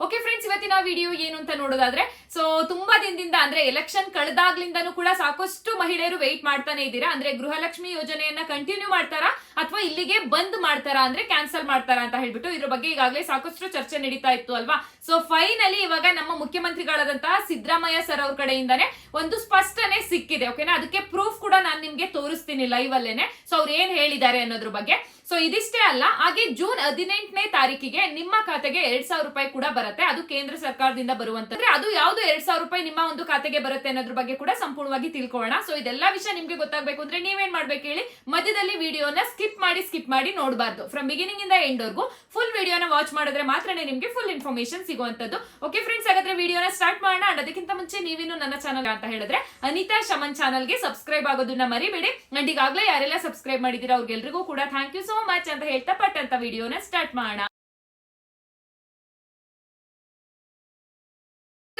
Okay friends ಇವತ್ತಿನ video ಏನು ಅಂತ ನೋಡೋದಾದ್ರೆ ಸೊ ತುಂಬಾ ದಿನದಿಂದ ಅಂದ್ರೆ ಎಲೆಕ್ಷನ್ ಕಳೆದಾಗ್ಲಿಂದನೂ ಕೂಡ ಸಾಕಷ್ಟು ಮಹಿಳೆಯರು ವೆಯ್ಟ್ ಮಾಡ್ತಾನೆ ಇದ್ದೀರಾ? ಅಂದ್ರೆ ಗೃಹಲಕ್ಷ್ಮಿ ಯೋಜನೆಯನ್ನ ಕಂಟಿನ್ಯೂ ಮಾಡ್ತಾರಾ? ಅಥವಾ ಇಲ್ಲಿಗೆ ಬಂದ್ ಮಾಡ್ತಾರಾ? ಅಂದ್ರೆ ಕ್ಯಾನ್ಸಲ್ ಮಾಡ್ತಾರಾ ಅಂತ ಹೇಳ್ಬಿಟ್ಟು ಇದ್ರ ಬಗ್ಗೆ ಈಗಾಗಲೇ ಸಾಕಷ್ಟು ಚರ್ಚೆ ನಡೀತಾ ಇತ್ತು ಅಲ್ವಾ? ಸೊ ಫೈನಲಿ ಇವಾಗ ನಮ್ಮ ಮುಖ್ಯಮಂತ್ರಿಗಳಾದಂತಹ ಸಿದ್ದರಾಮಯ್ಯ ಸರ್ ಅವ್ರ ಕಡೆಯಿಂದಾನೆ ಒಂದು ಸ್ಪಷ್ಟನೆ ಸಿಕ್ಕಿದೆ ಓಕೆನಾ ಅದಕ್ಕೆ ಪ್ರೂಫ್ ಕೂಡ ನಾನು ನಿಮ್ಗೆ ತೋರಿಸ್ತೀನಿ ಲೈವ್ ಅಲ್ಲೇನೆ ಸೊ ಅವ್ರು ಏನ್ ಹೇಳಿದ್ದಾರೆ ಅನ್ನೋದ್ರ ಬಗ್ಗೆ? ಸೊ ಇದಿಷ್ಟೇ ಅಲ್ಲ, ಹಾಗೆ ಜೂನ್ ಹದಿನೆಂಟನೇ ತಾರೀಕಿಗೆ ನಿಮ್ಮ ಖಾತೆಗೆ ಎರಡ್ ಸಾವಿರ ರೂಪಾಯಿ ಕೂಡ ಬರುತ್ತೆ. ಅದು ಕೇಂದ್ರ ಸರ್ಕಾರದಿಂದ ಬರುವಂತಂದ್ರೆ ಅದು ಯಾವ್ದು ಎರಡ್ ಸಾವಿರ ರೂಪಾಯಿ ನಿಮ್ಮ ಒಂದು ಖಾತೆಗೆ ಬರುತ್ತೆ ಅನ್ನೋದ್ರ ಬಗ್ಗೆ ಕೂಡ ಸಂಪೂರ್ಣವಾಗಿ ತಿಳ್ಕೊಳ್ಳೋಣ. ಸೊ ಇದೆಲ್ಲ ವಿಷಯ ನಿಮ್ಗೆ ಗೊತ್ತಾಗಬೇಕು ಅಂದ್ರೆ ನೀವೇನ್ ಮಾಡ್ಬೇಕು ಹೇಳಿ, ಮಧ್ಯದಲ್ಲಿ ವಿಡಿಯೋನ ಸ್ಕಿಪ್ ಮಾಡಿ ಸ್ಕಿಪ್ ಮಾಡಿ ನೋಡಬಾರ್ದು. ಫ್ರಮ್ ಬಿಗಿನಿಂಗ್ ಇಂದ ಎಂಡ್ ವರ್ಗೂ ಫುಲ್ ವಿಡಿಯೋನ ವಾಚ್ ಮಾಡಿದ್ರೆ ಮಾತ್ರನೇ ನಿಮ್ಗೆ ಫುಲ್ ಇನ್ಫಾರ್ಮೇಶನ್ ಸಿಗುವಂತದ್ದು ಓಕೆ ಫ್ರೆಂಡ್ಸ್ ಹಾಗಾದ್ರೆ ವಿಡಿಯೋನ ಸ್ಟಾರ್ಟ್ ಮಾಡೋಣ. ಅಂಡ್ ಅದಕ್ಕಿಂತ ಮುಂಚೆ ನೀವಿನ್ನು ನನ್ನ ಚಾನಲ್ ಅಂತ ಹೇಳಿದ್ರೆ, ಅನಿತಾ ಶಮನ್ ಚಾನಲ್ಗೆ ಸಬ್ಸ್ಕ್ರೈಬ್ ಆಗೋದನ್ನ ಮರಿಬೇಡಿ. ಅಂಡ್ ಈಗಾಗಲೇ ಯಾರೆಲ್ಲ ಸಬ್ಸ್ಕ್ರೈಬ್ ಮಾಡಿದೀರಾ ಅವ್ರಿಗೆಲ್ರಿಗೂ ಕೂಡ ಥ್ಯಾಂಕ್ ಯು ಸೋ ಮಚ್ ಅಂತ ಹೇಳ್ತಾ ಪಟ್ಟಂತ ವಿಡಿಯೋನ ಸ್ಟಾರ್ಟ್ ಮಾಡೋಣ.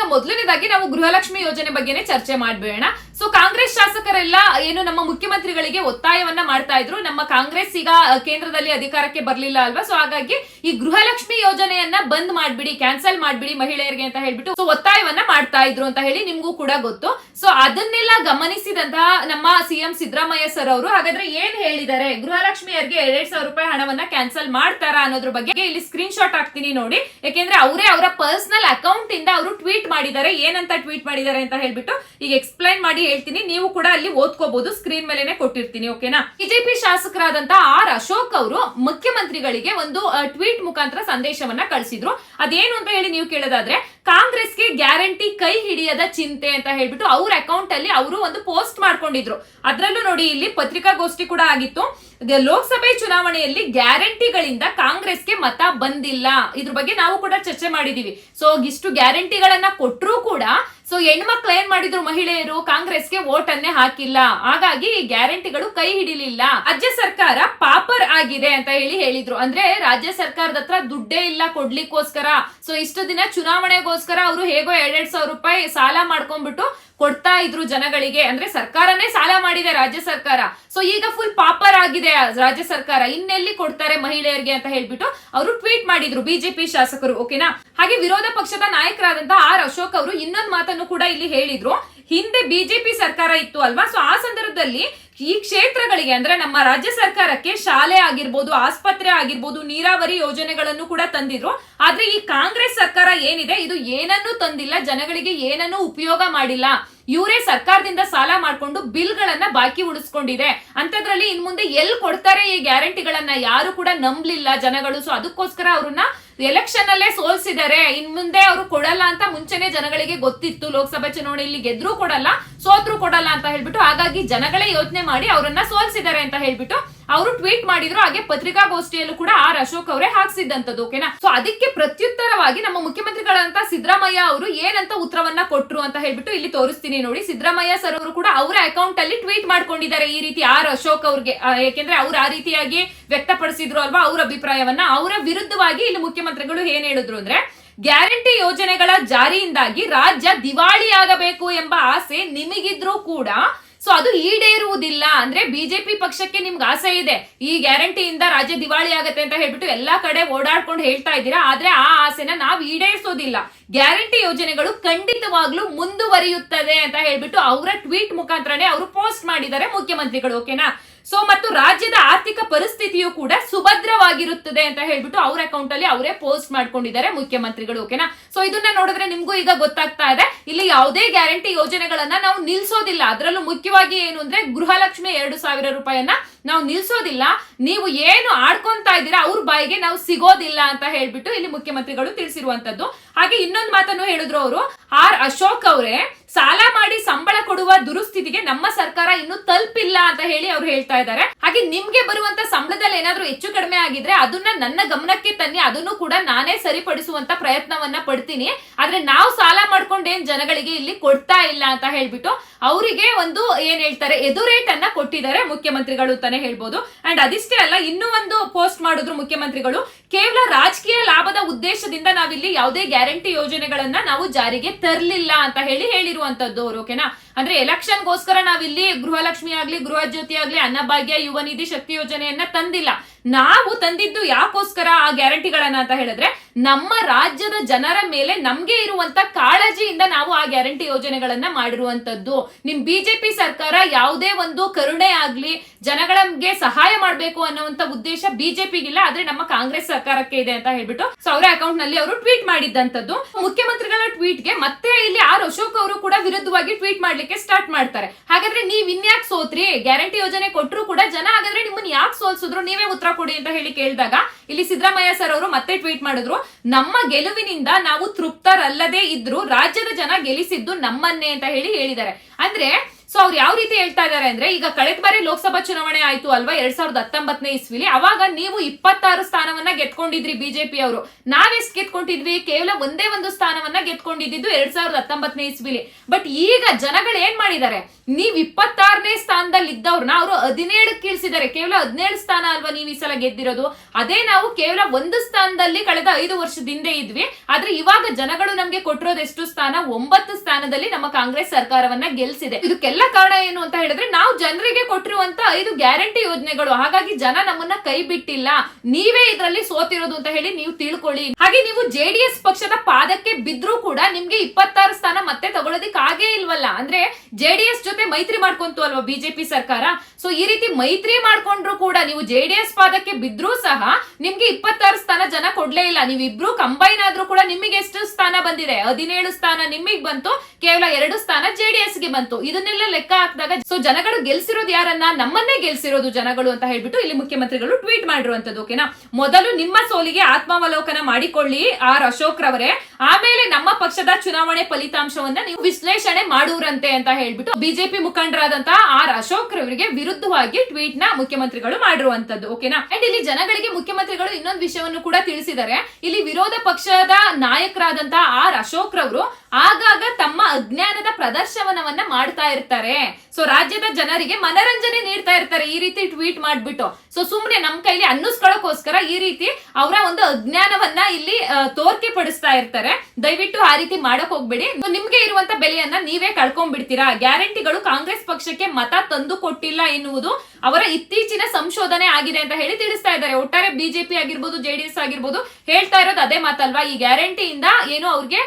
ಮೊದಲನೇದಾಗಿ ನಾವು ಗೃಹಲಕ್ಷ್ಮಿ ಯೋಜನೆ ಬಗ್ಗೆನೇ ಚರ್ಚೆ ಮಾಡ್ಬೇಡ ಸೊ ಕಾಂಗ್ರೆಸ್ ಶಾಸಕರೆಲ್ಲ ಏನು ನಮ್ಮ ಮುಖ್ಯಮಂತ್ರಿಗಳಿಗೆ ಒತ್ತಾಯವನ್ನ ಮಾಡ್ತಾ ಇದ್ರು. ನಮ್ಮ ಕಾಂಗ್ರೆಸ್ ಈಗ ಕೇಂದ್ರದಲ್ಲಿ ಅಧಿಕಾರಕ್ಕೆ ಬರಲಿಲ್ಲ ಅಲ್ವಾ? ಸೊ ಹಾಗಾಗಿ ಈ ಗೃಹಲಕ್ಷ್ಮಿ ಯೋಜನೆಯನ್ನ ಬಂದ್ ಮಾಡ್ಬಿಡಿ, ಕ್ಯಾನ್ಸಲ್ ಮಾಡ್ಬಿಡಿ ಮಹಿಳೆಯರಿಗೆ ಅಂತ ಹೇಳ್ಬಿಟ್ಟು ಸೊ, ಒತ್ತಾಯವನ್ನ ಮಾಡ್ತಾ ಇದ್ರು ಅಂತ ಹೇಳಿ ನಿಮ್ಗೂ ಕೂಡ ಗೊತ್ತು. ಸೊ ಅದನ್ನೆಲ್ಲ ಗಮನಿಸಿದಂತಹ ನಮ್ಮ ಸಿಎಂ ಸಿದ್ದರಾಮಯ್ಯ ಸರ್ ಅವರು ಹಾಗಾದ್ರೆ ಏನ್ ಹೇಳಿದ್ದಾರೆ? ಗೃಹಲಕ್ಷ್ಮಿಯರಿಗೆ ಎರಡ್ ಸಾವಿರ ರೂಪಾಯಿ ಹಣವನ್ನ ಕ್ಯಾನ್ಸಲ್ ಮಾಡ್ತಾರಾ ಅನ್ನೋದ್ರ ಬಗ್ಗೆ ಇಲ್ಲಿ ಸ್ಕ್ರೀನ್ ಶಾಟ್ ಹಾಕ್ತೀನಿ ನೋಡಿ. ಯಾಕೆಂದ್ರೆ ಅವರೇ ಅವರ ಪರ್ಸನಲ್ ಅಕೌಂಟ್ ಇಂದ ಅವರು ಟ್ವೀಟ್ ಮಾಡಿದ್ದಾರೆ, ಏನಂತ ಟ್ವೀಟ್ ಮಾಡಿದ್ದಾರೆ ಅಂತ ಹೇಳ್ಬಿಟ್ಟು ಈಗ ಎಕ್ಸ್ಪ್ಲೈನ್ ಮಾಡಿ ಹೇಳ್ತೀನಿ. ನೀವು ಕೂಡ ಅಲ್ಲಿ ಓದ್ಕೋಬಹುದು ಸ್ಕ್ರೀನ್ ಮೇಲೆನೆ ಕೊಟ್ಟಿರ್ತೀನಿ ಓಕೆನಾ ಬಿಜೆಪಿ ಶಾಸಕರಾದಂತಹ ಆರ್ ಅಶೋಕ್ ಅವರು ಮುಖ್ಯಮಂತ್ರಿಗಳಿಗೆ ಒಂದು ಟ್ವೀಟ್ ಮುಖಾಂತರ ಸಂದೇಶವನ್ನ ಕಳಿಸಿದ್ರು. ಅದೇನು ಅಂತ ಹೇಳಿ ನೀವು ಕೇಳೋದಾದ್ರೆ ಕಾಂಗ್ರೆಸ್ಗೆ ಗ್ಯಾರಂಟಿ ಕೈ ಹಿಡಿಯದ ಚಿಂತೆ ಅಂತ ಹೇಳ್ಬಿಟ್ಟು ಅವ್ರ ಅಕೌಂಟ್ ಅಲ್ಲಿ ಅವರು ಒಂದು ಪೋಸ್ಟ್ ಮಾಡ್ಕೊಂಡಿದ್ರು. ಅದರಲ್ಲೂ ನೋಡಿ ಇಲ್ಲಿ ಪತ್ರಿಕಾಗೋಷ್ಠಿ ಕೂಡ ಆಗಿತ್ತು. ಲೋಕಸಭೆ ಚುನಾವಣೆಯಲ್ಲಿ ಗ್ಯಾರಂಟಿಗಳಿಂದ ಕಾಂಗ್ರೆಸ್ಗೆ ಮತ ಬಂದಿಲ್ಲ. ಇದ್ರ ಬಗ್ಗೆ ನಾವು ಕೂಡ ಚರ್ಚೆ ಮಾಡಿದೀವಿ. ಸೊ ಇಷ್ಟು ಗ್ಯಾರಂಟಿಗಳನ್ನ ಕೊಟ್ಟರೂ ಕೂಡ ಸೊ ಹೆಣ್ಮಕ್ಳು ಏನ್ ಮಾಡಿದ್ರು ಮಹಿಳೆಯರು? ಕಾಂಗ್ರೆಸ್ಗೆ ವೋಟ್ ಅನ್ನೇ ಹಾಕಿಲ್ಲ. ಹಾಗಾಗಿ ಗ್ಯಾರಂಟಿಗಳು ಕೈ ಹಿಡಿಲಿಲ್ಲ. ರಾಜ್ಯ ಸರ್ಕಾರ ಪಾಪರ್ ಆಗಿದೆ ಅಂತ ಹೇಳಿ ಹೇಳಿದ್ರು. ಅಂದ್ರೆ ರಾಜ್ಯ ಸರ್ಕಾರದ ಹತ್ರ ದುಡ್ಡೇ ಇಲ್ಲ ಕೊಡ್ಲಿಕ್ಕೋಸ್ಕರ. ಸೊ ಇಷ್ಟು ದಿನ ಚುನಾವಣೆಗೋಸ್ಕರ ಅವರು ಹೇಗೋ ಎರಡೆರಡ್ ಸಾವಿರ ರೂಪಾಯಿ ಸಾಲ ಮಾಡ್ಕೊಂಡ್ಬಿಟ್ಟು ಕೊಡ್ತಾ ಇದ್ರು ಜನಗಳಿಗೆ ಅಂದ್ರೆ ಸರ್ಕಾರನೇ ಸಾಲ ಮಾಡಿದೆ ರಾಜ್ಯ ಸರ್ಕಾರ. ಸೊ ಈಗ ಫುಲ್ ಪಾಪರ್ ಆಗಿದೆ ರಾಜ್ಯ ಸರ್ಕಾರ. ಇನ್ನೆಲ್ಲಿ ಕೊಡ್ತಾರೆ ಮಹಿಳೆಯರಿಗೆ ಅಂತ ಹೇಳ್ಬಿಟ್ಟು ಅವರು ಟ್ವೀಟ್ ಮಾಡಿದ್ರು ಬಿಜೆಪಿ ಶಾಸಕರು ಓಕೆನಾ ಹಾಗೆ ವಿರೋಧ ಪಕ್ಷದ ನಾಯಕರಾದಂತಹ ಆರ್ ಅಶೋಕ್ ಅವರು ಇನ್ನೊಂದು ಮಾತನ್ನು ಕೂಡ ಇಲ್ಲಿ ಹೇಳಿದ್ರು. ಹಿಂದೆ ಬಿಜೆಪಿ ಸರ್ಕಾರ ಇತ್ತು ಅಲ್ವಾ? ಸೊ ಆ ಸಂದರ್ಭದಲ್ಲಿ ಈ ಕ್ಷೇತ್ರಗಳಿಗೆ ಅಂದ್ರೆ ನಮ್ಮ ರಾಜ್ಯ ಸರ್ಕಾರಕ್ಕೆ ಶಾಲೆ ಆಗಿರ್ಬೋದು, ಆಸ್ಪತ್ರೆ ಆಗಿರ್ಬೋದು, ನೀರಾವರಿ ಯೋಜನೆಗಳನ್ನು ಕೂಡ ತಂದಿದ್ರು. ಆದ್ರೆ ಈ ಕಾಂಗ್ರೆಸ್ ಸರ್ಕಾರ ಏನಿದೆ? ಇದು ಏನನ್ನು ತಂದಿಲ್ಲ, ಜನಗಳಿಗೆ ಏನನ್ನು ಉಪಯೋಗ ಮಾಡಿಲ್ಲ. ಇವರೇ ಸರ್ಕಾರದಿಂದ ಸಾಲ ಮಾಡ್ಕೊಂಡು ಬಿಲ್ಗಳನ್ನ ಬಾಕಿ ಉಳಿಸ್ಕೊಂಡಿದೆ. ಅಂತದ್ರಲ್ಲಿ ಇನ್ ಮುಂದೆ ಎಲ್ಲಿ ಕೊಡ್ತಾರೆ ಈ ಗ್ಯಾರಂಟಿಗಳನ್ನ? ಯಾರು ಕೂಡ ನಂಬ್ಲಿಲ್ಲ ಜನಗಳು. ಸೊ ಅದಕ್ಕೋಸ್ಕರ ಅವ್ರನ್ನ ಎಲೆಕ್ಷನ್ ಅಲ್ಲೇ ಸೋಲ್ಸಿದ್ದಾರೆ ಇನ್ ಮುಂದೆ ಅವರು ಕೊಡಲ್ಲ ಅಂತ ಮುಂಚೆನೆ ಜನಗಳಿಗೆ ಗೊತ್ತಿತ್ತು. ಲೋಕಸಭೆ ಚುನಾವಣೆಯಲ್ಲಿ ಗೆದ್ರೂ ಕೊಡಲ್ಲ, ಸೋತ್ರು ಕೊಡಲ್ಲ ಅಂತ ಹೇಳ್ಬಿಟ್ಟು, ಹಾಗಾಗಿ ಜನಗಳೇ ಯೋಚನೆ ಮಾಡಿ ಅವರನ್ನ ಸೋಲ್ಸಿದ್ದಾರೆ ಅಂತ ಹೇಳ್ಬಿಟ್ಟು ಅವರು ಟ್ವೀಟ್ ಮಾಡಿದ್ರು, ಹಾಗೆ ಪತ್ರಿಕಾಗೋಷ್ಠಿಯಲ್ಲೂ ಕೂಡ ಆರ್ ಅಶೋಕ್ ಅವರೇ ಹಾಕ್ಸಿದ್ದಂಥದ್ದು ಓಕೆನಾ ಸೊ ಅದಕ್ಕೆ ಪ್ರತ್ಯುತ್ತರವಾಗಿ ನಮ್ಮ ಮುಖ್ಯಮಂತ್ರಿಗಳಂತ ಸಿದ್ದರಾಮಯ್ಯ ಅವರು ಏನಂತ ಉತ್ತರವನ್ನ ಕೊಟ್ರು ಅಂತ ಹೇಳ್ಬಿಟ್ಟು ಇಲ್ಲಿ ತೋರಿಸ್ತೀನಿ ನೋಡಿ. ಸಿದ್ದರಾಮಯ್ಯ ಸರ್ ಅವರು ಕೂಡ ಅವರ ಅಕೌಂಟ್ ಅಲ್ಲಿ ಟ್ವೀಟ್ ಮಾಡ್ಕೊಂಡಿದ್ದಾರೆ ಈ ರೀತಿ ಆರ್ ಅಶೋಕ್ ಅವ್ರಿಗೆ. ಯಾಕೆಂದ್ರೆ ಅವ್ರು ಆ ರೀತಿಯಾಗಿ ವ್ಯಕ್ತಪಡಿಸಿದ್ರು ಅಲ್ವಾ ಅವ್ರ ಅಭಿಪ್ರಾಯವನ್ನ. ಅವರ ವಿರುದ್ಧವಾಗಿ ಇಲ್ಲಿ ಮುಖ್ಯಮಂತ್ರಿಗಳು ಏನ್ ಹೇಳಿದ್ರು ಅಂದ್ರೆ, ಗ್ಯಾರಂಟಿ ಯೋಜನೆಗಳ ಜಾರಿಯಿಂದಾಗಿ ರಾಜ್ಯ ದಿವಾಳಿಯಾಗಬೇಕು ಎಂಬ ಆಸೆ ನಿಮಗಿದ್ರೂ ಕೂಡ ಸೊ ಅದು ಈಡೇರುವುದಿಲ್ಲ ಅಂದ್ರೆ ಬಿಜೆಪಿ ಪಕ್ಷಕ್ಕೆ ನಿಮ್ಗೆ ಆಸೆ ಇದೆ. ಈ ಗ್ಯಾರಂಟಿಯಿಂದ ರಾಜ್ಯ ದಿವಾಳಿ ಆಗತ್ತೆ ಅಂತ ಹೇಳ್ಬಿಟ್ಟು ಎಲ್ಲಾ ಕಡೆ ಓಡಾಡ್ಕೊಂಡು ಹೇಳ್ತಾ ಇದ್ದೀರಾ. ಆದ್ರೆ ಆ ಆಸೆನ ನಾವು ಈಡೇರಿಸೋದಿಲ್ಲ. ಗ್ಯಾರಂಟಿ ಯೋಜನೆಗಳು ಖಂಡಿತವಾಗ್ಲೂ ಮುಂದುವರಿಯುತ್ತದೆ ಅಂತ ಹೇಳ್ಬಿಟ್ಟು ಅವರ ಟ್ವೀಟ್ ಮುಖಾಂತರನೇ ಅವರು ಪೋಸ್ಟ್ ಮಾಡಿದ್ದಾರೆ ಮುಖ್ಯಮಂತ್ರಿಗಳು, ಓಕೆನಾ? ಸೊ ಮತ್ತು ರಾಜ್ಯದ ಆರ್ಥಿಕ ಪರಿಸ್ಥಿತಿಯು ಕೂಡ ಸುಭದ್ರವಾಗಿರುತ್ತದೆ ಅಂತ ಹೇಳ್ಬಿಟ್ಟು ಅವ್ರ ಅಕೌಂಟ್ ಅಲ್ಲಿ ಅವರೇ ಪೋಸ್ಟ್ ಮಾಡ್ಕೊಂಡಿದ್ದಾರೆ ಮುಖ್ಯಮಂತ್ರಿಗಳು ಓಕೆನಾ ಸೊ ಇದನ್ನ ನೋಡಿದ್ರೆ ನಿಮ್ಗೂ ಈಗ ಗೊತ್ತಾಗ್ತಾ ಇದೆ. ಇಲ್ಲಿ ಯಾವುದೇ ಗ್ಯಾರಂಟಿ ಯೋಜನೆಗಳನ್ನ ನಾವು ನಿಲ್ಸೋದಿಲ್ಲ. ಅದರಲ್ಲೂ ಮುಖ್ಯವಾಗಿ ಏನು ಅಂದ್ರೆ ಗೃಹಲಕ್ಷ್ಮಿ ಎರಡು ಸಾವಿರ ರೂಪಾಯಿಯನ್ನ ನಾವು ನಿಲ್ಸೋದಿಲ್ಲ, ನೀವು ಏನು ಆಡ್ಕೊಂತಾ ಇದ್ದೀರಾ ಅವ್ರ ಬಾಯಿಗೆ ನಾವು ಸಿಗೋದಿಲ್ಲ ಅಂತ ಹೇಳ್ಬಿಟ್ಟು ಇಲ್ಲಿ ಮುಖ್ಯಮಂತ್ರಿಗಳು ತಿಳಿಸಿರುವಂತದ್ದು ಹಾಗೆ ಇನ್ನೊಂದು ಮಾತನ್ನು ಹೇಳಿದ್ರು ಅವರು, ಆರ್ ಅಶೋಕ್ ಅವರೇ, ಸಾಲ ಮಾಡಿ ಸಂಬಳ ಕೊಡುವ ದುರುಸ್ಥಿತಿಗೆ ನಮ್ಮ ಸರ್ಕಾರ ಇನ್ನು ತಲುಪಿಲ್ಲ ಅಂತ ಹೇಳಿ ಅವ್ರು ಹೇಳ್ತಾ ಇದ್ದಾರೆ. ಹಾಗೆ ನಿಮ್ಗೆ ಬರುವಂತ ಸಂಬಳದಲ್ಲಿ ಏನಾದ್ರೂ ಹೆಚ್ಚು ಕಡಿಮೆ ಆಗಿದ್ರೆ ಅದನ್ನ ನನ್ನ ಗಮನಕ್ಕೆ ತನ್ನಿ, ಅದನ್ನು ಕೂಡ ನಾನೇ ಸರಿಪಡಿಸುವಂತ ಪ್ರಯತ್ನವನ್ನ ಪಡ್ತೀನಿ. ಆದ್ರೆ ನಾವು ಸಾಲ ಮಾಡ್ಕೊಂಡು ಏನ್ ಜನಗಳಿಗೆ ಇಲ್ಲಿ ಕೊಡ್ತಾ ಇಲ್ಲ ಅಂತ ಹೇಳ್ಬಿಟ್ಟು ಅವರಿಗೆ ಒಂದು ಏನ್ ಹೇಳ್ತಾರೆ ಎದುರೇಟ್ ಅನ್ನ ಕೊಟ್ಟಿದ್ದಾರೆ ಮುಖ್ಯಮಂತ್ರಿಗಳು ಅಂತಾನೆ ಹೇಳ್ಬೋದು. ಅಂಡ್ ಅದಿಷ್ಟೇ ಅಲ್ಲ ಇನ್ನೂ ಒಂದು ಪೋಸ್ಟ್ ಮಾಡಿದ್ರು ಮುಖ್ಯಮಂತ್ರಿಗಳು. ಕೇವಲ ರಾಜಕೀಯ ಲಾಭದ ಉದ್ದೇಶದಿಂದ ನಾವಿಲ್ಲಿ ಯಾವುದೇ ಗ್ಯಾರಂಟಿ ಯೋಜನೆಗಳನ್ನ ನಾವು ಜಾರಿಗೆ ತರಲಿಲ್ಲ ಅಂತ ಹೇಳಿ ಹೇಳಿರುವಂತದ್ದು ಅವರು ಓಕೆನಾ ಅಂದ್ರೆ ಎಲೆಕ್ಷನ್ಗೋಸ್ಕರ ನಾವಿಲ್ಲಿ ಗೃಹಲಕ್ಷ್ಮಿ ಆಗ್ಲಿ, ಗೃಹ ಜ್ಯೋತಿ ಆಗ್ಲಿ ಅನ್ನಭಾಗ್ಯ ಯುವ ನಿಧಿ ಶಕ್ತಿ ಯೋಜನೆಯನ್ನ ತಂದಿಲ್ಲ. ನಾವು ತಂದಿದ್ದು ಯಾಕೋಸ್ಕರ ಆ ಗ್ಯಾರಂಟಿಗಳನ್ನ ಅಂತ ಹೇಳಿದ್ರೆ ನಮ್ಮ ರಾಜ್ಯದ ಜನರ ಮೇಲೆ ನಮ್ಗೆ ಇರುವಂತ ಕಾಳಜಿಯಿಂದ ನಾವು ಆ ಗ್ಯಾರಂಟಿ ಯೋಜನೆಗಳನ್ನ ಮಾಡಿರುವಂತದ್ದು. ನಿಮ್ ಬಿಜೆಪಿ ಸರ್ಕಾರ ಯಾವುದೇ ಒಂದು ಕರುಣೆ ಆಗ್ಲಿ, ಜನಗಳಿಗೆ ಸಹಾಯ ಮಾಡಬೇಕು ಅನ್ನುವಂತ ಉದ್ದೇಶ ಬಿಜೆಪಿಗಿಲ್ಲ, ಆದ್ರೆ ನಮ್ಮ ಕಾಂಗ್ರೆಸ್ ಸರ್ಕಾರಕ್ಕೆ ಇದೆ ಅಂತ ಹೇಳ್ಬಿಟ್ಟು ಸೊ ಅವರ ಅಕೌಂಟ್ನಲ್ಲಿ ಅವರು ಟ್ವೀಟ್ ಮಾಡಿದ್ದಂತದ್ದು ಮುಖ್ಯಮಂತ್ರಿಗಳ ಟ್ವೀಟ್ಗೆ ಮತ್ತೆ ಇಲ್ಲಿ ಆರ್ ಅಶೋಕ್ ಅವರು ಕೂಡ ವಿರುದ್ಧವಾಗಿ ಟ್ವೀಟ್ ಮಾಡ್ಲಿಕ್ಕೆ ಸ್ಟಾರ್ಟ್ ಮಾಡ್ತಾರೆ. ಹಾಗಾದ್ರೆ ನೀವ್ ಇನ್ಯಾಕ್ ಸೋತ್ರಿ? ಗ್ಯಾರಂಟಿ ಯೋಜನೆ ಕೊಟ್ಟರು ಕೂಡ ಜನ ಹಾಗಾದ್ರೆ ನಿಮ್ಮನ್ನ ಯಾಕೆ ಸೋಲ್ಸಿದ್ರು? ನೀವೇ ಉತ್ತರ ಕೊಡಿ ಅಂತ ಹೇಳಿ ಕೇಳಿದಾಗ ಇಲ್ಲಿ ಸಿದ್ದರಾಮಯ್ಯ ಸರ್ ಅವರು ಮತ್ತೆ ಟ್ವೀಟ್ ಮಾಡಿದ್ರು. ನಮ್ಮ ಗೆಲುವಿನಿಂದ ನಾವು ತೃಪ್ತರಲ್ಲದೆ ಇದ್ರು ರಾಜ್ಯದ ಜನ ಗೆಲ್ಲಿಸಿದ್ದು ನಮ್ಮನ್ನೇ ಅಂತ ಹೇಳಿ ಹೇಳಿದ್ದಾರೆ. ಅಂದ್ರೆ ಸೊ ಅವ್ರು ಯಾವ ರೀತಿ ಹೇಳ್ತಾ ಇದಾರೆ ಅಂದ್ರೆ, ಈಗ ಕಳೆದ ಬಾರಿ ಲೋಕಸಭಾ ಚುನಾವಣೆ ಆಯ್ತು ಅಲ್ವಾ? ಎರಡ್ ಸಾವಿರದ ಹತ್ತೊಂಬತ್ತನೇ ಇಸ್ವಿಲಿ. ಅವಾಗ ನೀವು ಇಪ್ಪತ್ತಾರು ಸ್ಥಾನವನ್ನ ಗೆದ್ಕೊಂಡಿದ್ರಿ ಬಿಜೆಪಿ ಅವರು. ನಾವೆಷ್ಟು ಗೆದ್ಕೊಂಡಿದ್ವಿ? ಕೇವಲ ಒಂದೇ ಒಂದು ಸ್ಥಾನವನ್ನ ಗೆದ್ಕೊಂಡಿದ್ದು ಎರಡ್ ಸಾವಿರದ ಹತ್ತೊಂಬತ್ತನೇ ಇಸ್ವಿಲಿ. ಬಟ್ ಈಗ ಜನಗಳು ಏನ್ ಮಾಡಿದ್ದಾರೆ? ನೀವ್ ಇಪ್ಪತ್ತಾರನೇ ಸ್ಥಾನದಲ್ಲಿ ಇದ್ದವ್ರನ್ನ ಅವರು ಹದಿನೇಳು ಕೀಳ್ಸಿದ್ದಾರೆ. ಕೇವಲ ಹದಿನೇಳು ಸ್ಥಾನ ಅಲ್ವಾ ನೀವು ಈ ಸಲ ಗೆದ್ದಿರೋದು? ಅದೇ ನಾವು ಕೇವಲ ಒಂದು ಸ್ಥಾನದಲ್ಲಿ ಕಳೆದ ಐದು ವರ್ಷದಿಂದ ಇದ್ವಿ. ಆದ್ರೆ ಇವಾಗ ಜನಗಳು ನಮ್ಗೆ ಕೊಟ್ಟಿರೋದೆಷ್ಟು ಸ್ಥಾನ? ಒಂಬತ್ತು ಸ್ಥಾನದಲ್ಲಿ ನಮ್ಮ ಕಾಂಗ್ರೆಸ್ ಸರ್ಕಾರವನ್ನ ಗೆಲ್ಸಿದೆ. ಇದಕ್ಕೆಲ್ಲ ಕಾರಣ ಏನು ಅಂತ ಹೇಳಿದ್ರೆ ನಾವು ಜನರಿಗೆ ಕೊಟ್ಟಿರುವಂತ ಐದು ಗ್ಯಾರಂಟಿ ಯೋಜನೆಗಳು. ಹಾಗಾಗಿ ಜನ ನಮ್ಮನ್ನ ಕೈ ಬಿಟ್ಟಿಲ್ಲ. ನೀವೇ ಇದರಲ್ಲಿ ಸೋತಿರೋದು ಅಂತ ಹೇಳಿ ನೀವು ತಿಳ್ಕೊಳ್ಳಿ. ಹಾಗೆ ನೀವು ಜೆಡಿಎಸ್ ಪಕ್ಷದ ಪಾದಕ್ಕೆ ಬಿದ್ರೂ ಕೂಡ ನಿಮ್ಗೆ ಇಪ್ಪತ್ತಾರು ಸ್ಥಾನ ಮತ್ತೆ ತಗೊಳ್ಳೋದಿಕ್ ಆಗೇ ಇಲ್ವಲ್ಲ. ಅಂದ್ರೆ ಜೆಡಿಎಸ್ ಜೊತೆ ಮೈತ್ರಿ ಮಾಡ್ಕೊಂತು ಅಲ್ವಾ ಬಿಜೆಪಿ ಸರ್ಕಾರ? ಸೊ ಈ ರೀತಿ ಮೈತ್ರಿ ಮಾಡ್ಕೊಂಡ್ರು ಕೂಡ ನೀವು ಜೆಡಿಎಸ್ ಪಾದಕ್ಕೆ ಬಿದ್ರೂ ಸಹ ನಿಮ್ಗೆ ಇಪ್ಪತ್ತಾರು ಸ್ಥಾನ ಜನ ಕೊಡ್ಲೇ ಇಲ್ಲ. ನೀವು ಇಬ್ರು ಕಂಬೈನ್ ಆದ್ರೂ ಕೂಡ ನಿಮಗೆ ಎಷ್ಟು ಸ್ಥಾನ ಬಂದಿದೆ? ಹದಿನೇಳು ಸ್ಥಾನ ನಿಮಗೆ ಬಂತು. ಕೇವಲ ಎರಡು ಸ್ಥಾನ ಜೆಡಿಎಸ್ಗೆ ಬಂತು. ಇದನ್ನೆಲ್ಲ ಲೆಕ್ಕ ಹಾಕಿದಾಗ ಸೊ ಜನಗಳು ಗೆಲ್ಸಿರೋದು ಯಾರನ್ನ? ನಮ್ಮನ್ನೇ ಗೆಲ್ಸಿರೋದು ಜನಗಳು ಅಂತ ಹೇಳ್ಬಿಟ್ಟು ಇಲ್ಲಿ ಮುಖ್ಯಮಂತ್ರಿಗಳು ಟ್ವೀಟ್ ಮಾಡಿರುವಂತದ್ದು ಓಕೆನಾ ಮೊದಲು ನಿಮ್ಮ ಸೋಲಿಗೆ ಆತ್ಮಾವಲೋಕನ ಮಾಡಿಕೊಳ್ಳಿ ಆರ್ ಅಶೋಕ್ ರವರೇ. ಆಮೇಲೆ ನಮ್ಮ ಪಕ್ಷದ ಚುನಾವಣೆ ಫಲಿತಾಂಶವನ್ನ ನೀವು ವಿಶ್ಲೇಷಣೆ ಮಾಡುವರಂತೆ ಅಂತ ಹೇಳ್ಬಿಟ್ಟು ಬಿಜೆಪಿ ಮುಖಂಡರಾದಂತಹ ಆರ್ ಅಶೋಕ್ ರವರಿಗೆ ವಿರುದ್ಧವಾಗಿ ಟ್ವೀಟ್ನ ಮುಖ್ಯಮಂತ್ರಿಗಳು ಮಾಡಿರುವಂತದ್ದು ಓಕೆನಾ ಅಂಡ್ ಇಲ್ಲಿ ಜನಗಳಿಗೆ ಮುಖ್ಯಮಂತ್ರಿಗಳು ಇನ್ನೊಂದು ವಿಷಯವನ್ನು ಕೂಡ ತಿಳಿಸಿದ್ದಾರೆ. ಇಲ್ಲಿ ವಿರೋಧ ಪಕ್ಷದ ನಾಯಕರಾದಂತಹ ಆರ್ ಅಶೋಕ್ ರವರು ಆಗಾಗ ತಮ್ಮ ಅಜ್ಞಾನದ ಪ್ರದರ್ಶನವನ್ನ ಮಾಡ್ತಾ ಇರ್ತಾರೆ ಸೊ ರಾಜ್ಯದ ಜನರಿಗೆ ಮನರಂಜನೆ ನೀಡ್ತಾ ಇರ್ತಾರೆ. ಈ ರೀತಿ ಟ್ವೀಟ್ ಮಾಡ್ಬಿಟ್ಟು. ಸೊ ಸುಮ್ನೆ ನಮ್ ಕೈಲಿ ಅನ್ನಿಸ್ಕೊಳ್ಳೋಕೋಸ್ಕರ ಈ ರೀತಿ ಅವರ ಒಂದು ಅಜ್ಞಾನವನ್ನ ಇಲ್ಲಿ ತೋರ್ಕೆ ಪಡಿಸ್ತಾ ಇರ್ತಾರೆ. ದಯವಿಟ್ಟು ಆ ರೀತಿ ಮಾಡಕ್ ಹೋಗ್ಬೇಡಿ. ನಿಮ್ಗೆ ಇರುವಂತ ಬೆಲೆಯನ್ನ ನೀವೇ ಕಳ್ಕೊಂಡ್ಬಿಡ್ತೀರಾ? ಗ್ಯಾರಂಟಿಗಳು ಕಾಂಗ್ರೆಸ್ ಪಕ್ಷಕ್ಕೆ ಮತ ತಂದು ಕೊಟ್ಟಿಲ್ಲ ಎನ್ನುವುದು ಅವರ ಇತ್ತೀಚಿನ ಸಂಶೋಧನೆ ಆಗಿದೆ ಅಂತ ಹೇಳಿ ತಿಳಿಸ್ತಾ ಇದ್ದಾರೆ. ಒಟ್ಟಾರೆ ಬಿಜೆಪಿ ಆಗಿರ್ಬೋದು ಜೆಡಿಎಸ್ ಆಗಿರ್ಬೋದು ಹೇಳ್ತಾ ಇರೋದು ಅದೇ ಮಾತಲ್ವಾ? ಈ ಗ್ಯಾರಂಟಿಯಿಂದ ಏನು ಅವ್ರಿಗೆ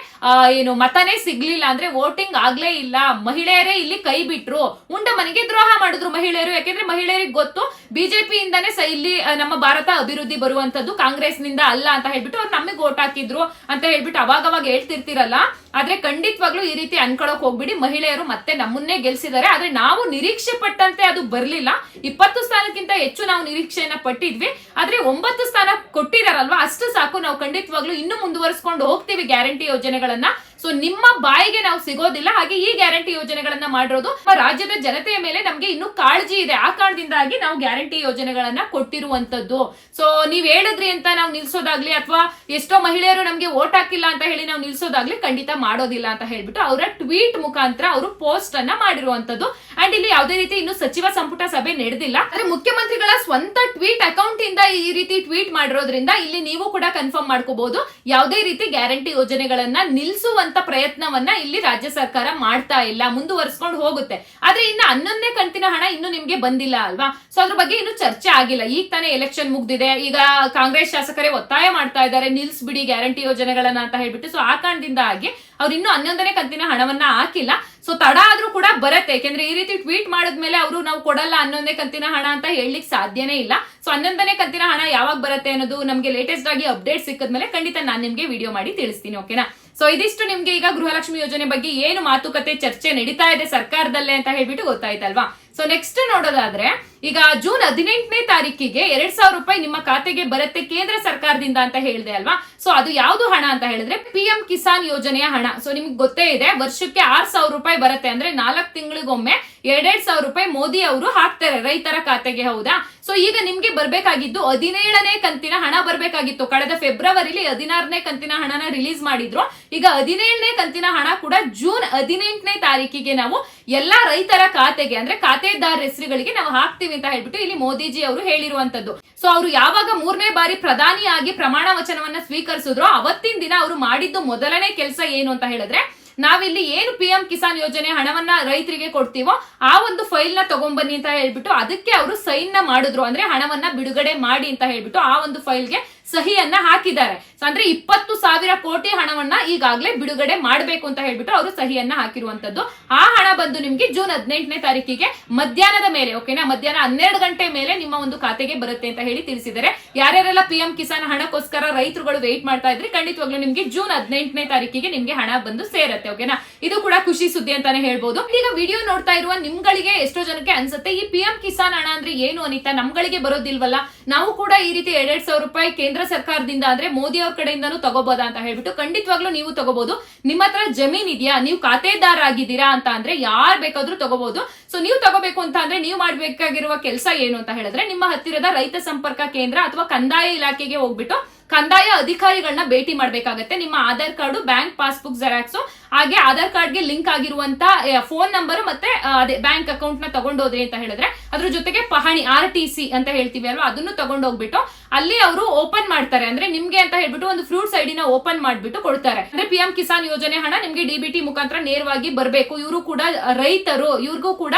ಏನು ಮತನೇ ಸಿಗ್ಲಿಲ್ಲ ಅಂದ್ರೆ ವೋಟಿಂಗ್ ಆಗ್ಲೇ ಇಲ್ಲ. ಮಹಿಳೆಯರೇ ಇಲ್ಲಿ ಕೈ ಬಿಟ್ರು. ಉಂಡ ಮನೆಗೆ ದ್ರೋಹ ಮಾಡಿದ್ರು ಮಹಿಳೆಯರು. ಯಾಕೆಂದ್ರೆ ಮಹಿಳೆಯರಿಗೆ ಗೊತ್ತು ಬಿಜೆಪಿ ಸ ಇಲ್ಲಿ ನಮ್ಮ ಭಾರತ ಅಭಿವೃದ್ಧಿ ಬರುವಂತದ್ದು ಕಾಂಗ್ರೆಸ್ನಿಂದ ಅಲ್ಲ ಅಂತ ಹೇಳ್ಬಿಟ್ಟು ಅವ್ರು ನಮಗೆ ಓಟ್ ಹಾಕಿದ್ರು ಅಂತ ಹೇಳ್ಬಿಟ್ಟು ಅವಾಗ ಅವಾಗ ಹೇಳ್ತಿರ್ತಿರಲ್ಲ. ಆದ್ರೆ ಖಂಡಿತವಾಗ್ಲೂ ಈ ರೀತಿ ಅನ್ಕೊಳಕ್ ಹೋಗ್ಬಿಡಿ. ಮಹಿಳೆಯರು ಮತ್ತೆ ನಮ್ಮನ್ನೇ ಗೆಲ್ಸಿದ್ದಾರೆ. ಆದ್ರೆ ನಾವು ನಿರೀಕ್ಷೆ ಪಟ್ಟಂತೆ ಅದು ಬರ್ಲಿಲ್ಲ. ಇಪ್ಪತ್ತು ಸ್ಥಾನಕ್ಕಿಂತ ಹೆಚ್ಚು ನಾವು ನಿರೀಕ್ಷೆಯನ್ನ ಪಟ್ಟಿದ್ವಿ. ಆದ್ರೆ ಒಂಬತ್ತು ಸ್ಥಾನ ಕೊಟ್ಟಿದಾರಲ್ವಾ ಅಷ್ಟು ಸಾಕು. ನಾವು ಖಂಡಿತವಾಗ್ಲೂ ಇನ್ನು ಮುಂದುವರಿಸ್ಕೊಂಡು ಹೋಗ್ತೀವಿ ಗ್ಯಾರಂಟಿ ಯೋಜನೆಗಳನ್ನ. ಸೊ ನಿಮ್ಮ ಬಾಯಿಗೆ ನಾವು ಸಿಗೋದಿಲ್ಲ, ಹಾಗೆ ಈ ಗ್ಯಾರಂಟಿ ಯೋಜನೆಗಳನ್ನ ಮಾಡಿರೋದು ರಾಜ್ಯದ ಜನತೆಯ ಮೇಲೆ ನಮಗೆ ಇನ್ನು ಕಾಳಜಿ ಇದೆ. ಆ ಕಾರಣದಿಂದಾಗಿ ನಾವು ಗ್ಯಾರಂಟಿ ಯೋಜನೆಗಳನ್ನ ಕೊಟ್ಟಿರುವಂತದ್ದು ಸೊ ನೀವ್ ಹೇಳಿದ್ರಿ ಅಂತ ನಾವು ನಿಲ್ಸೋದಾಗ್ಲಿ, ಅಥವಾ ಎಷ್ಟೋ ಮಹಿಳೆಯರು ನಮಗೆ ಓಟ್ ಹಾಕಿಲ್ಲ ಅಂತ ಹೇಳಿ ನಾವು ನಿಲ್ಸೋದಾಗ್ಲಿ ಖಂಡಿತ ಮಾಡೋದಿಲ್ಲ ಅಂತ ಹೇಳ್ಬಿಟ್ಟು ಅವರ ಟ್ವೀಟ್ ಮುಖಾಂತರ ಅವರು ಪೋಸ್ಟ್ ಅನ್ನ ಮಾಡಿರುವಂತದ್ದು ಅಂಡ್ ಇಲ್ಲಿ ಯಾವುದೇ ರೀತಿ ಇನ್ನು ಸಚಿವ ಸಂಪುಟ ಸಭೆ ನಡೆದಿಲ್ಲ. ಆದ್ರೆ ಮುಖ್ಯಮಂತ್ರಿಗಳ ಸ್ವಂತ ಟ್ವೀಟ್ ಅಕೌಂಟ್ ಇಂದ ಈ ರೀತಿ ಟ್ವೀಟ್ ಮಾಡಿರೋದ್ರಿಂದ ಇಲ್ಲಿ ನೀವು ಕೂಡ ಕನ್ಫರ್ಮ್ ಮಾಡ್ಕೋಬಹುದು ಯಾವುದೇ ರೀತಿ ಗ್ಯಾರಂಟಿ ಯೋಜನೆಗಳನ್ನ ನಿಲ್ಸುವಂತ ಪ್ರಯತ್ನವನ್ನ ಇಲ್ಲಿ ರಾಜ್ಯ ಸರ್ಕಾರ ಮಾಡ್ತಾ ಇಲ್ಲ, ಮುಂದುವರಿಸ್ಕೊಂಡು ಹೋಗುತ್ತೆ. ಆದ್ರೆ ಇನ್ನು ಹನ್ನೊಂದನೇ ಕಂತಿನ ಹಣ ಇನ್ನು ನಿಮ್ಗೆ ಬಂದಿಲ್ಲ ಅಲ್ವಾ? ಸೊ ಅದ್ರ ಬಗ್ಗೆ ಇನ್ನು ಚರ್ಚೆ ಆಗಿಲ್ಲ. ಈಗ ತಾನೇ ಎಲೆಕ್ಷನ್ ಮುಗ್ದಿದೆ. ಈಗ ಕಾಂಗ್ರೆಸ್ ಶಾಸಕರೇ ಒತ್ತಾಯ ಮಾಡ್ತಾ ಇದ್ದಾರೆ ನಿಲ್ಸ್ಬಿಡಿ ಗ್ಯಾರಂಟಿ ಯೋಜನೆಗಳನ್ನ ಅಂತ ಹೇಳ್ಬಿಟ್ಟು. ಸೊ ಆ ಕಾರಣದಿಂದ ಆಗಿ ಅವ್ರು ಇನ್ನು ಹನ್ನೊಂದನೇ ಕಂತಿನ ಹಣವನ್ನ ಹಾಕಿಲ್ಲ. ಸೊ ತಡ ಆದ್ರೂ ಕೂಡ ಬರುತ್ತೆ. ಯಾಕೆಂದ್ರೆ ಈ ರೀತಿ ಟ್ವೀಟ್ ಮಾಡಿದ್ಮೇಲೆ ಅವರು ನಾವು ಕೊಡಲ್ಲ ಹನ್ನೊಂದನೇ ಕಂತಿನ ಹಣ ಅಂತ ಹೇಳಲಿಕ್ಕೆ ಸಾಧ್ಯನೇ ಇಲ್ಲ. ಸೊ ಹನ್ನೊಂದನೇ ಕಂತಿನ ಹಣ ಯಾವಾಗ ಬರುತ್ತೆ ಅನ್ನೋದು ನಮಗೆ ಲೇಟೆಸ್ಟ್ ಆಗಿ ಅಪ್ಡೇಟ್ ಸಿಕ್ಕದ್ಮೇಲೆ ಖಂಡಿತ ನಾನು ನಿಮಗೆ ವಿಡಿಯೋ ಮಾಡಿ ತಿಳಿಸ್ತೀನಿ ಓಕೆನಾ ಸೊ ಇದಿಷ್ಟು ನಿಮ್ಗೆ ಈಗ ಗೃಹಲಕ್ಷ್ಮಿ ಯೋಜನೆ ಬಗ್ಗೆ ಏನು ಮಾತುಕತೆ ಚರ್ಚೆ ನಡೀತಾ ಇದೆ ಸರ್ಕಾರದಲ್ಲೇ ಅಂತ ಹೇಳ್ಬಿಟ್ಟು ಗೊತ್ತಾಯ್ತಲ್ವಾ? ಸೊ ನೆಕ್ಸ್ಟ್ ನೋಡೋದಾದ್ರೆ ಈಗ ಜೂನ್ ಹದಿನೆಂಟನೇ ತಾರೀಕಿಗೆ ಎರಡ್ ಸಾವಿರ ರೂಪಾಯಿ ನಿಮ್ಮ ಖಾತೆಗೆ ಬರುತ್ತೆ ಕೇಂದ್ರ ಸರ್ಕಾರದಿಂದ ಅಂತ ಹೇಳಿದೆ ಅಲ್ವಾ? ಸೊ ಅದು ಯಾವ್ದು ಹಣ ಅಂತ ಹೇಳಿದ್ರೆ ಪಿ ಎಂ ಕಿಸಾನ್ ಯೋಜನೆಯ ಹಣ. ಸೊ ನಿಮ್ಗೆ ಗೊತ್ತೇ ಇದೆ, ವರ್ಷಕ್ಕೆ ಆರ್ ಸಾವಿರ ರೂಪಾಯಿ ಬರುತ್ತೆ ಅಂದ್ರೆ ನಾಲ್ಕು ತಿಂಗಳಿಗೊಮ್ಮೆ ಎರಡೆರಡ್ ಸಾವಿರ ರೂಪಾಯಿ ಮೋದಿ ಅವರು ಹಾಕ್ತಾರೆ ರೈತರ ಖಾತೆಗೆ, ಹೌದಾ? ಸೊ ಈಗ ನಿಮ್ಗೆ ಬರ್ಬೇಕಾಗಿದ್ದು ಹದಿನೇಳನೇ ಕಂತಿನ ಹಣ ಬರ್ಬೇಕಾಗಿತ್ತು. ಕಳೆದ ಫೆಬ್ರವರಿಲಿ ಹದಿನಾರನೇ ಕಂತಿನ ಹಣನ ರಿಲೀಸ್ ಮಾಡಿದ್ರು. ಈಗ ಹದಿನೇಳನೇ ಕಂತಿನ ಹಣ ಕೂಡ ಜೂನ್ ಹದಿನೆಂಟನೇ ತಾರೀಕಿಗೆ ನಾವು ಎಲ್ಲಾ ರೈತರ ಖಾತೆಗೆ, ಅಂದ್ರೆ ಖಾತೆದಾರ ಹೆಸರುಗಳಿಗೆ ನಾವು ಹಾಕ್ತೀವಿ. ಅಂತ ಹೇಳ್ಬಿಟ್ಟು ಇಲ್ಲಿ ಮೋದಿಜಿ ಅವರು ಹೇಳಿರುವಂತದ್ದು. ಸೊ ಅವರು ಯಾವಾಗ ಮೂರನೇ ಬಾರಿ ಪ್ರಧಾನಿಯಾಗಿ ಪ್ರಮಾಣ ವಚನವನ್ನ ಸ್ವೀಕರಿಸಿದ್ರು ಅವತ್ತಿನ ದಿನ ಅವರು ಮಾಡಿದ್ದು ಮೊದಲನೇ ಕೆಲಸ ಏನು ಅಂತ ಹೇಳಿದ್ರೆ, ನಾವಿಲ್ಲಿ ಏನು ಪಿ ಎಂ ಕಿಸಾನ್ ಯೋಜನೆ ಹಣವನ್ನ ರೈತರಿಗೆ ಕೊಡ್ತೀವೋ ಆ ಒಂದು ಫೈಲ್ನ ತಗೊಂಬನ್ನಿ ಅಂತ ಹೇಳ್ಬಿಟ್ಟು ಅದಕ್ಕೆ ಅವರು ಸೈನ್ನ ಮಾಡಿದ್ರು. ಅಂದ್ರೆ ಹಣವನ್ನ ಬಿಡುಗಡೆ ಮಾಡಿ ಅಂತ ಹೇಳ್ಬಿಟ್ಟು ಆ ಒಂದು ಫೈಲ್ಗೆ ಸಹಿಯನ್ನ ಹಾಕಿದ್ದಾರೆ. ಅಂದ್ರೆ ಇಪ್ಪತ್ತು ಸಾವಿರ ಕೋಟಿ ಹಣವನ್ನ ಈಗಾಗಲೇ ಬಿಡುಗಡೆ ಮಾಡಬೇಕು ಅಂತ ಹೇಳ್ಬಿಟ್ಟು ಅವರು ಸಹಿಯನ್ನ ಹಾಕಿರುವಂತದ್ದು. ಆ ಹಣ ಬಂದು ನಿಮ್ಗೆ ಜೂನ್ ಹದಿನೆಂಟನೇ ತಾರೀಕಿಗೆ ಮಧ್ಯಾಹ್ನದ ಮೇಲೆ ಓಕೆನಾ ಮಧ್ಯಾಹ್ನ ಹನ್ನೆರಡು ಗಂಟೆ ಮೇಲೆ ನಿಮ್ಮ ಒಂದು ಖಾತೆಗೆ ಬರುತ್ತೆ ಅಂತ ಹೇಳಿ ತಿಳಿಸಿದ್ದಾರೆ. ಯಾರ್ಯಾರೆಲ್ಲ ಪಿ ಎಂ ಕಿಸಾನ್ ಹಣಕ್ಕೋಸ್ಕರ ರೈತರುಗಳು ವೇಟ್ ಮಾಡ್ತಾ ಇದ್ರೆ, ಖಂಡಿತವಾಗ್ಲೂ ನಿಮ್ಗೆ ಜೂನ್ ಹದಿನೆಂಟನೇ ತಾರೀಕಿಗೆ ನಿಮ್ಗೆ ಹಣ ಬಂದು ಸೇರತ್ತೆ ಓಕೆನಾ ಇದು ಕೂಡ ಖುಷಿ ಸುದ್ದಿ ಅಂತಾನೆ ಹೇಳ್ಬೋದು. ಈಗ ವಿಡಿಯೋ ನೋಡ್ತಾ ಇರುವ ನಿಮ್ಗಳಿಗೆ ಎಷ್ಟೋ ಜನಕ್ಕೆ ಅನ್ಸುತ್ತೆ, ಈ ಪಿ ಎಂ ಕಿಸಾನ್ ಹಣ ಅಂದ್ರೆ ಏನು ಅನಿತಾ? ನಮ್ಗಳಿಗೆ ಬರೋದಿಲ್ವಲ್ಲ? ನಾವು ಕೂಡ ಈ ರೀತಿ ಎರಡ್ ಸಾವಿರ ರೂಪಾಯಿ ಕೇಂದ್ರ ಸರ್ಕಾರದಿಂದ ಅಂದ್ರೆ ಮೋದಿ ಅವ್ರ ಕಡೆಯಿಂದನೂ ತಗೋಬೋದಾ ಅಂತ ಹೇಳ್ಬಿಟ್ಟು ಖಂಡಿತವಾಗ್ಲೂ ನೀವು ತಗೋಬಹುದು ನಿಮ್ಮ ಹತ್ರ ಜಮೀನ್ ಇದೆಯಾ? ನೀವು ಖಾತೆದಾರ ಆಗಿದ್ದೀರಾ ಅಂತ ಅಂದ್ರೆ ಯಾರ್ ಬೇಕಾದ್ರೂ ತಗೋಬಹುದು ಸೊ ನೀವು ತಗೋಬೇಕು ಅಂತ ಅಂದ್ರೆ ನೀವು ಮಾಡ್ಬೇಕಾಗಿರುವ ಕೆಲಸ ಏನು ಅಂತ ಹೇಳಿದ್ರೆ ನಿಮ್ಮ ಹತ್ತಿರದ ರೈತ ಸಂಪರ್ಕ ಕೇಂದ್ರ ಅಥವಾ ಕಂದಾಯ ಇಲಾಖೆಗೆ ಹೋಗ್ಬಿಟ್ಟು ಕಂದಾಯ ಅಧಿಕಾರಿಗಳನ್ನ ಭೇಟಿ ಮಾಡಬೇಕಾಗತ್ತೆ. ನಿಮ್ಮ Aadhaar card, bank passbook, xerox ಹಾಗೆ ಆಧಾರ್ ಕಾರ್ಡ್ಗೆ ಲಿಂಕ್ ಆಗಿರುವಂತ ಫೋನ್ ನಂಬರ್ ಮತ್ತೆ ಅದೇ ಬ್ಯಾಂಕ್ ಅಕೌಂಟ್ನ ತಗೊಂಡೋದ್ರಿ ಅಂತ ಹೇಳಿದ್ರೆ, ಅದ್ರ ಜೊತೆಗೆ ಪಹಣಿ ಆರ್ ಟಿ ಸಿ ಅಂತ ಹೇಳ್ತೀವಿ ಅಲ್ವಾ, ಅದನ್ನು ತಗೊಂಡೋಗ್ಬಿಟ್ಟು ಅಲ್ಲಿ ಅವರು ಓಪನ್ ಮಾಡ್ತಾರೆ. ಅಂದ್ರೆ ನಿಮ್ಗೆ ಅಂತ ಹೇಳ್ಬಿಟ್ಟು ಒಂದು ಫ್ರೂಟ್ಸ್ ಐಡಿನ ಓಪನ್ ಮಾಡ್ಬಿಟ್ಟು ಕೊಡ್ತಾರೆ. ಅಂದ್ರೆ ಪಿ ಎಂ ಕಿಸಾನ್ ಯೋಜನೆ ಹಣ ನಿಮ್ಗೆ ಡಿಬಿಟಿ ಮುಖಾಂತರ ನೇರವಾಗಿ ಬರಬೇಕು. ಇವರು ಕೂಡ ರೈತರು, ಇವ್ರಿಗೂ ಕೂಡ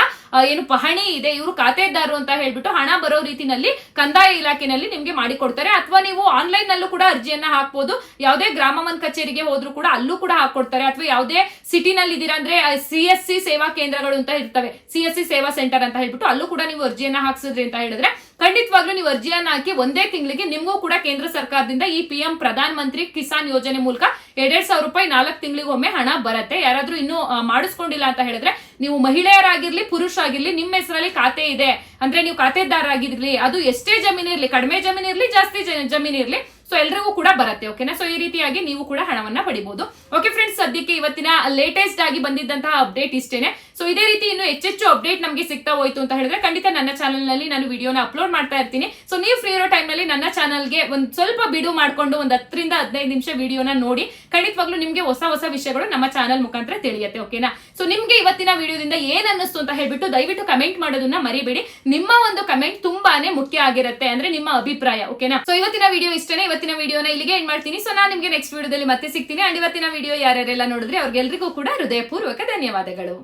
ಏನು ಪಹಣಿ ಇದೆ, ಇವರು ಖಾತೆದಾರರು ಅಂತ ಹೇಳ್ಬಿಟ್ಟು ಹಣ ಬರೋ ರೀತಿನಲ್ಲಿ ಕಂದಾಯ ಇಲಾಖೆನಲ್ಲಿ ನಿಮ್ಗೆ ಮಾಡಿಕೊಡ್ತಾರೆ. ಅಥವಾ ನೀವು ಆನ್ಲೈನ್ ನಲ್ಲೂ ಕೂಡ ಅರ್ಜಿಯನ್ನ ಹಾಕ್ಬೋದು. ಯಾವುದೇ ಗ್ರಾಮ ಒನ್ ಕಚೇರಿಗೆ ಹೋದ್ರು ಕೂಡ ಅಲ್ಲೂ ಕೂಡ ಹಾಕೊಡ್ತಾರೆ. ಅಥವಾ ಯಾವುದೇ ಸಿಟಿನಲ್ಲಿ ಇದ್ದೀರಾ ಅಂದ್ರೆ ಸಿ ಎಸ್ ಸಿ ಸೇವಾ ಕೇಂದ್ರಗಳು ಅಂತ ಇರ್ತವೆ. ಸಿ ಎಸ್ ಸಿ ಸೇವಾ ಸೆಂಟರ್ ಅಂತ ಹೇಳ್ಬಿಟ್ಟು ಅಲ್ಲೂ ಕೂಡ ನೀವು ಅರ್ಜಿಯನ್ನ ಹಾಕ್ಸಿದ್ರಿ ಅಂತ ಹೇಳಿದ್ರೆ ಖಂಡಿತವಾಗ್ಲೂ ನೀವು ಅರ್ಜಿಯನ್ನ ಹಾಕಿ ಒಂದೇ ತಿಂಗಳಿಗೆ ನಿಮಗೂ ಕೂಡ ಕೇಂದ್ರ ಸರ್ಕಾರದಿಂದ ಈ ಪಿ ಎಂ ಪ್ರಧಾನ ಮಂತ್ರಿ ಕಿಸಾನ್ ಯೋಜನೆ ಮೂಲಕ ಎರಡೆರಡು ಸಾವಿರ ರೂಪಾಯಿ ನಾಲ್ಕು ತಿಂಗಳಿಗೊಮ್ಮೆ ಹಣ ಬರುತ್ತೆ. ಯಾರಾದ್ರೂ ಇನ್ನೂ ಮಾಡಿಸ್ಕೊಂಡಿಲ್ಲ ಅಂತ ಹೇಳಿದ್ರೆ ನೀವು ಮಹಿಳೆಯರಾಗಿರ್ಲಿ ಪುರುಷ ಆಗಿರ್ಲಿ ನಿಮ್ಮ ಹೆಸರಲ್ಲಿ ಖಾತೆ ಇದೆ. ಅಂದ್ರೆ ನೀವು ಖಾತೆದಾರರಾಗಿರ್ಲಿ, ಅದು ಎಷ್ಟೇ ಜಮೀನು ಇರಲಿ ಕಡಿಮೆ ಜಮೀನು ಇರ್ಲಿ ಜಾಸ್ತಿ ಜಮೀನು ಇರ್ಲಿ ಸೊ ಎಲ್ರಿಗೂ ಕೂಡ ಬರುತ್ತೆ ಓಕೆನಾ ಸೊ ಈ ರೀತಿಯಾಗಿ ನೀವು ಕೂಡ ಹಣವನ್ನ ಪಡಿಬಹುದು ಓಕೆ ಫ್ರೆಂಡ್ಸ್ ಸದ್ಯಕ್ಕೆ ಇವತ್ತಿನ ಲೇಟೆಸ್ಟ್ ಆಗಿ ಬಂದಿದ್ದಂತಹ ಅಪ್ಡೇಟ್ ಇಷ್ಟೇನೆ. ಸೊ ಇದೇ ರೀತಿ ಇನ್ನು ಹೆಚ್ಚೆಚ್ಚು ಅಪ್ಡೇಟ್ ನಮಗೆ ಸಿಗ್ತಾ ಹೋಯ್ತು ಅಂತ ಹೇಳಿದ್ರೆ ಖಂಡಿತ ನನ್ನ ಚಾನಲ್ನಲ್ಲಿ ನಾನು ವಿಡಿಯೋನ ಅಪ್ಲೋಡ್ ಮಾಡ್ತಾ ಇರ್ತೀನಿ. ಸೊ ನೀವು ಫ್ರೀ ಇರೋ ಟೈಮ್ನಲ್ಲಿ ನನ್ನ ಚಾನಲ್ಗೆ ಒಂದ್ ಸ್ವಲ್ಪ ಬಿಡು ಮಾಡ್ಕೊಂಡು ಒಂದ್ ಹತ್ತರಿಂದ ಹದಿನೈದು ನಿಮಿಷ ವಿಡಿಯೋನ ನೋಡಿ. ಖಂಡಿತವಾಗ್ಲೂ ನಿಮ್ಗೆ ಹೊಸ ಹೊಸ ವಿಷಯಗಳು ನಮ್ಮ ಚಾನಲ್ ಮುಖಾಂತರ ತಿಳಿಯುತ್ತೆ ಓಕೆನಾ ಸೊ ನಿಮ್ಗೆ ಇವತ್ತಿನ ವಿಡಿಯೋದಿಂದ ಏನ್ ಅನ್ನಿಸ್ತು ಅಂತ ಹೇಳ್ಬಿಟ್ಟು ದಯವಿಟ್ಟು ಕಮೆಂಟ್ ಮಾಡೋದನ್ನ ಮರಿಬೇಡಿ. ನಿಮ್ಮ ಒಂದು ಕಮೆಂಟ್ ತುಂಬಾನೇ ಮುಖ್ಯ ಆಗಿರುತ್ತೆ ಅಂದ್ರೆ ನಿಮ್ಮ ಅಭಿಪ್ರಾಯ ಓಕೆನಾ ಸೊ ಇವತ್ತಿನ ವಿಡಿಯೋ ಇಷ್ಟನೇ. ಇವತ್ತಿನ ವಿಡಿಯೋನ ಇಲ್ಲಿಗೆ ಎಂಡ್ ಮಾಡ್ತೀನಿ. ಸೊ ನಾನು ನಿಮ್ಗೆ ನೆಕ್ಸ್ಟ್ ವಿಡಿಯೋದಲ್ಲಿ ಮತ್ತೆ ಸಿಗ್ತೀನಿ. ಅಂಡ್ ಇವತ್ತಿನ ವಿಡಿಯೋ ಯಾರ್ಯಾರೆಲ್ಲ ನೋಡಿದ್ರೆ ಅವ್ರಿಗೆಲ್ರಿಗೂ ಕೂಡ ಹೃದಯಪೂರ್ವಕ ಧನ್ಯವಾದಗಳು.